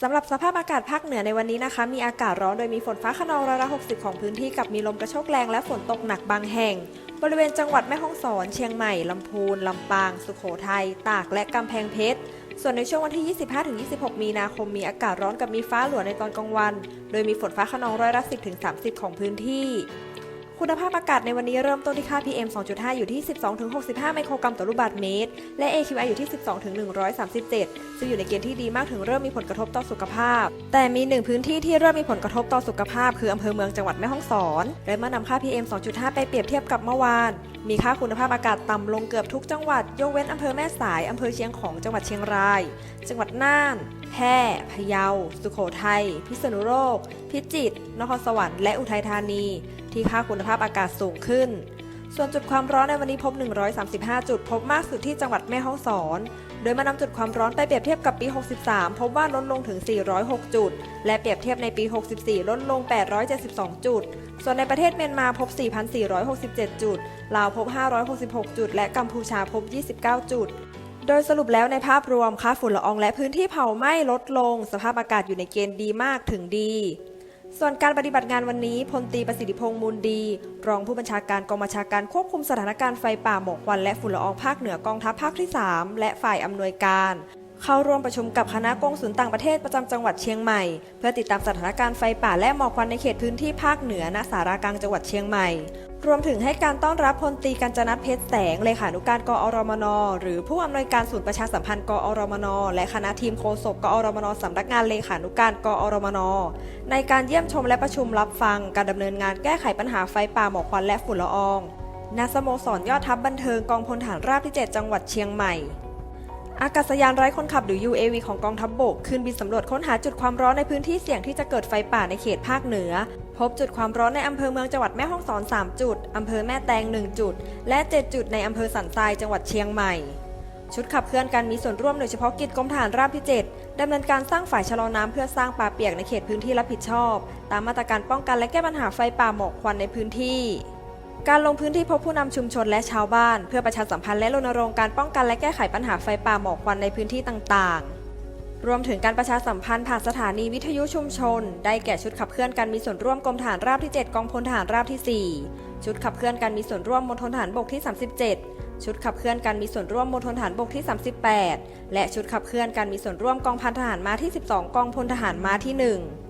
สำหรับสภาพอากาศภาคเหนือในวันนี้นะคะ มีอากาศร้อนโดยมีฝนฟ้าขนองร้อยละ60 ของพื้นที่กับมีลมกระโชกแรงและฝนตกหนักบางแห่ง บริเวณจังหวัดแม่ฮ่องสอน เชียงใหม่ลำพูนลำปาง สุโขทัยตากและกำแพงเพชรส่วนในช่วงวันที่ 25-26 มีนาคมมีอากาศร้อนกับมีฟ้าหลวในตอนกลางวัน โดยมีฝนฟ้าขนองร้อยละ10-30 ของพื้นที่ คุณภาพอากาศในวันนี้เริ่มต้นที่ค่า PM 2.5 อยู่ที่ 12-65 ไมโครกรัมต่อลูกบาศก์เมตร และ AQI อยู่ที่ 12-137 ซึ่งอยู่ในเกณฑ์ที่ดีมากถึงเริ่มมีผลกระทบต่อสุขภาพ แต่มีหนึ่งพื้นที่ที่เริ่มมีผลกระทบต่อสุขภาพ คืออำเภอเมืองจังหวัดแม่ฮ่องสอน และเมื่อนำค่า PM 2.5 ไปเปรียบเทียบกับเมื่อวาน มีค่าคุณภาพอากาศต่ำลงเกือบทุกจังหวัด ยกเว้นอำเภอแม่สายอำเภอเชียงของจังหวัดเชียงราย จังหวัดน่าน แพร่ พะเยา สุโขทัย พิษณุโลก พิจิตร นครสวรรค์ และอุทัยธานี ที่ค่าคุณภาพอากาศสูงขึ้น ส่วนจุดความร้อนในวันนี้พบ 135 จุด พบมากสุดที่จังหวัดแม่ฮ่องสอน โดยมานำจุดความร้อนไปเปรียบเทียบกับปี 63 พบว่าลดลงถึง 406 จุด และเปรียบเทียบในปี 64 ลดลง 872 จุด ส่วนในประเทศเมียนมาพบ 4,467 จุด ลาวพบ 566 จุด และกัมพูชาพบ 29 จุดโดยสรุปแล้วในภาพรวมค่าฝุ่นละอองและพื้นที่เผาไหม้ลดลง สภาพอากาศอยู่ในเกณฑ์ดีมากถึงดี ส่วนการปฏิบัติงานวันนี้พลตีประสิทธิพงษ์มูลดี รองผู้บัญชาการกองบัญชาการควบคุมสถานการณ์ไฟป่าหมอกควันและฝุ่นละอองภาคเหนือกองทัพภาคที่ 3 และฝ่ายอำนวยการ เข้าร่วมประชุมกับคณะกงสุลต่างประเทศประจำจังหวัดเชียงใหม่ เพื่อติดตามสถานการณ์ไฟป่าและหมอกควันในเขตพื้นที่ภาคเหนือณสารากลางจังหวัดเชียงใหม่ รวมถึงให้การต้อนรับพลตีกัญจนัทเพชรแสงเลขานุการกอรมน หรือผู้อำนวยการศูนย์ประชาสัมพันธ์กอรมน และคณะทีมโฆษกกอรมนสำนักงานเลขานุการกอรมน ในการเยี่ยมชมและประชุมรับฟัง การดำเนินงานแก้ไขปัญหาไฟป่าหมอกควันและฝุ่นละอองณสโมสรยอดทัพบันเทิงกองพลฐานราบที่ 7 จังหวัดเชียงใหม่ อากาศยานไร้คนขับหรือ UAV ของกองทัพบบกขึ้นบินสำรวจค้นหาจุดความร้อนในพื้นที่เสี่ยงที่จะเกิดไฟป่าในเขตภาคเหนือ พบจุดความร้อนในอำเภอเมืองจังหวัดแม่ฮ่องสอน 3 จุด อำเภอแม่แตง 1 จุด และ 7 จุดในอำเภอสันทรายจังหวัดเชียงใหม่ ชุดขับเคลื่อนการมีส่วนร่วมโดยเฉพาะกิจกรมทหารราบที่ 7ดำเนินการสร้างฝ่ายชะลอน้ำเพื่อสร้างป่าเปียกในเขตพื้นที่รับผิดชอบ ตามมาตรการป้องกันและแก้ปัญหาไฟป่าหมอกควันในพื้นที่ การลงพื้นที่พบผู้นำชุมชนและชาวบ้าน เพื่อประชาสัมพันธ์และรณรงค์การป้องกันและแก้ไขปัญหาไฟป่าหมอกควันในพื้นที่ต่างๆ รวมถึงการประชาสัมพันธ์ผ่านสถานีวิทยุชุมชน ได้แก่ชุดขับเคลื่อนการมีส่วนร่วมกรมฐานราบที่ 7 กองพลทหารราบที่ 4 ชุดขับเคลื่อนการมีส่วนร่วมมณฑลทหารบกที่ 37 ชุดขับเคลื่อนการมีส่วนร่วมมณฑลทหารบกที่ 38 และชุดขับเคลื่อนการมีส่วนร่วมกองพันทหารม้าที่ 12 กองพลทหารม้าที่ 1